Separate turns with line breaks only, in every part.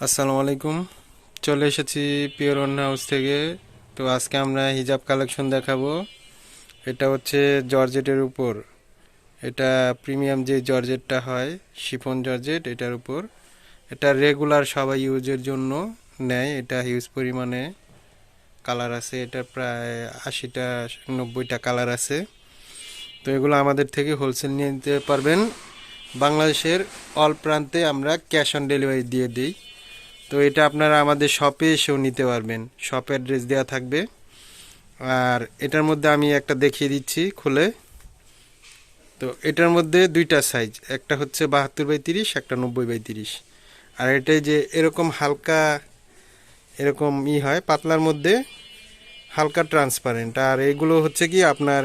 আসসালামু আলাইকুম। চলে এসেছি পিওর অন্য হাউস থেকে। তো আজকে আমরা হিজাব কালেকশন দেখাবো। এটা হচ্ছে জর্জেটের উপর। এটা প্রিমিয়াম যে জর্জেটটা হয়, শিফন জর্জেট, এটার উপর। এটা রেগুলার সবাই ইউজের জন্য নেয়। এটা হিউজ পরিমাণে কালার আছে। এটা প্রায় আশিটা, নব্বইটা কালার আছে। তো এগুলো আমাদের থেকে হোলসেল নিয়ে নিতে পারবেন। বাংলাদেশের অল প্রান্তে আমরা ক্যাশ অন ডেলিভারি দিয়ে দিই। তো এটা আপনারা আমাদের শপে এসেও নিতে পারবেন। শপ অ্যাড্রেস দেওয়া থাকবে। আর এটার মধ্যে আমি একটা দেখিয়ে দিচ্ছি খুলে। তো এটার মধ্যে দুইটা সাইজ একটা হচ্ছে বাহাত্তর বাই তিরিশ, একটা নব্বই বাই তিরিশ। আর এটাই যে এরকম হালকা, এরকম ই হয়, পাতলার মধ্যে হালকা ট্রান্সপারেন্ট আর এগুলো হচ্ছে কি আপনার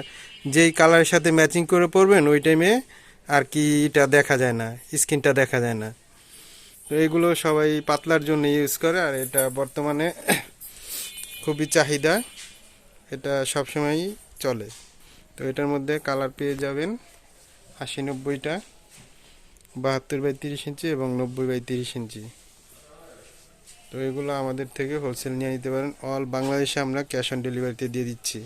যেই কালারের সাথে ম্যাচিং করে পরবেন, ওই টাইমে আর কি এটা দেখা যায় না স্কিনটা দেখা যায় না। তো এগুলো সবাই পাতলার জন্য ইউজ করে, আর এটা বর্তমানে খুবই চাহিদা। এটা সবসময়ই চলে। তো এটার মধ্যে কালার পেয়ে যাবেন আশি নব্বইটা, বাহাত্তর বাই তিরিশ ইঞ্চি এবং নব্বই বাই তিরিশ ইঞ্চি। তো এগুলো আমাদের থেকে হোলসেল নিয়ে নিতে পারেন। অল বাংলাদেশে আমরা ক্যাশ অন ডেলিভারিতে দিয়ে দিচ্ছি।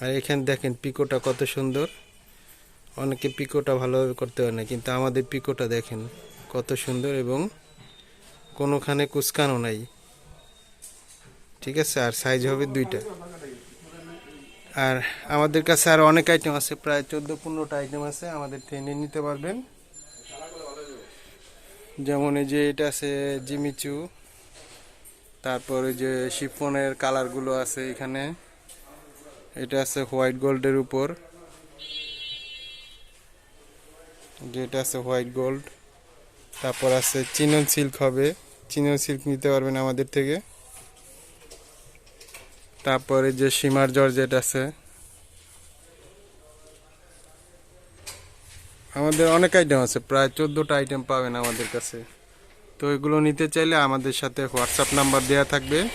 আর এখানে দেখেন পিকোটা কত সুন্দর। অনেকে পিকোটা ভালোভাবে করতে পারে না, কিন্তু আমাদের পিকোটা দেখেন কত সুন্দর এবং কোনোখানে কুচকানো নাই। ঠিক আছে? আর সাইজ হবে দুইটা। আর আমাদের কাছে আর অনেক আইটেম আছে, প্রায় চোদ্দ পনেরোটা আইটেম আছে, আমাদের ট্রেনে নিতে পারবেন। যেমন এই যে এটা আছে জিমিচু, তারপরে যে শিফনের কালারগুলো আছে এখানে। এটা আছে হোয়াইট গোল্ডের উপর। যেটা আছে হোয়াইট গোল্ড। তারপর আছে চিনন সিল্ক হবে। চিনন সিল্ক নিতে পারবেন আমাদের থেকে। তারপরে যে সীমার জর্জেট আছে। আমাদের অনেক আইটেম আছে, প্রায় চোদ্দোটা আইটেম পাবেন আমাদের কাছে। তো এগুলো নিতে চাইলে আমাদের সাথে হোয়াটসঅ্যাপ নাম্বার দেওয়া থাকবে।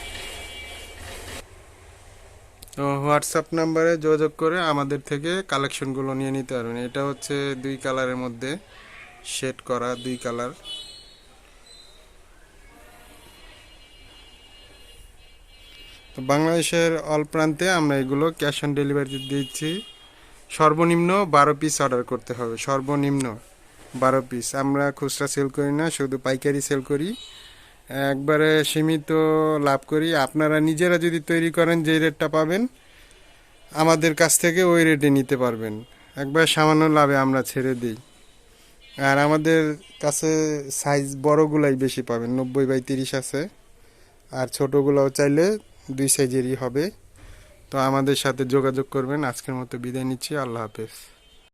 হোয়াটসঅ্যাপ নাম্বারে যোগাযোগ করে আমাদের থেকে কালেকশনগুলো নিয়ে নিতে পারবেন। এটা হচ্ছে দুই কালারের মধ্যে শেড করা দুই কালার। তো বাংলাদেশের অল প্রান্তে আমরা এগুলো ক্যাশ অন ডেলিভারি দিচ্ছি। সর্বনিম্ন বারো পিস অর্ডার করতে হবে। সর্বনিম্ন বারো পিস। আমরা খুচরা সেল করি না, শুধু পাইকারি সেল করি। একবারে সীমিত লাভ করি। আপনারা নিজেরা যদি তৈরি করেন, যেই রেটটা পাবেন, আমাদের কাছ থেকে ওই রেটে নিতে পারবেন। একবার সামান্য লাভে আমরা ছেড়ে দিই। আর আমাদের কাছে সাইজ বড়গুলাই বেশি পাবেন, নব্বই বাই তিরিশ আছে। আর ছোটোগুলোও চাইলে দুই সাইজেরই হবে। তো আমাদের সাথে যোগাযোগ করবেন। আজকের মতো বিদায় নিচ্ছি। আল্লাহ হাফেজ।